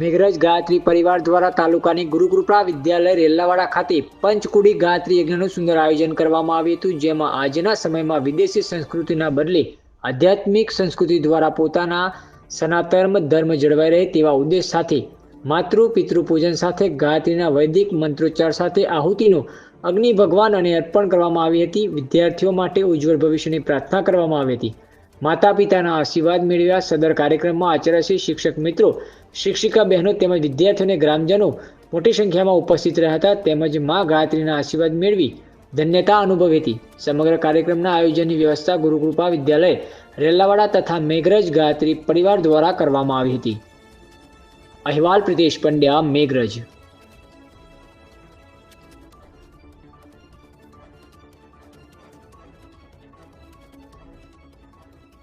મેઘરજ ગાયત્રી પરિવાર દ્વારા તાલુકાની ગુરુકૃપા વિદ્યાલય રેલાવાડા ખાતે પંચકુડી ગાયત્રી યજ્ઞનું સુંદર આયોજન કરવામાં આવ્યું હતું, જેમાં આજના સમયમાં વિદેશી સંસ્કૃતિના બદલે આધ્યાત્મિક સંસ્કૃતિ દ્વારા પોતાના સનાતન ધર્મ જળવાઈ રહે તેવા ઉદ્દેશ સાથે માતૃ પિતૃ પૂજન સાથે ગાયત્રીના વૈદિક મંત્રોચ્ચાર સાથે આહુતિનું અગ્નિ ભગવાન અને અર્પણ કરવામાં આવી હતી. વિદ્યાર્થીઓ માટે ઉજ્જવળ ભવિષ્યની પ્રાર્થના કરવામાં આવી હતી. માતા પિતાના આશીર્વાદ મેળવ્યા. સદર કાર્યક્રમમાં આચાર્યશ્રી શિક્ષક મિત્રો, શિક્ષિકા બહેનો તેમજ વિદ્યાર્થીઓને ગ્રામજનો મોટી સંખ્યામાં ઉપસ્થિત રહ્યા હતા. તેમજ મા ગાયત્રીના આશીર્વાદ મેળવી ધન્યતા અનુભવી હતી. સમગ્ર કાર્યક્રમના આયોજનની વ્યવસ્થા ગુરુકૃપા વિદ્યાલય, રેલાવાડા તથા મેઘરજ ગાયત્રી પરિવાર દ્વારા કરવામાં આવી હતી. અહેવાલ પ્રિતેશ પંડ્યા, મેઘરજ.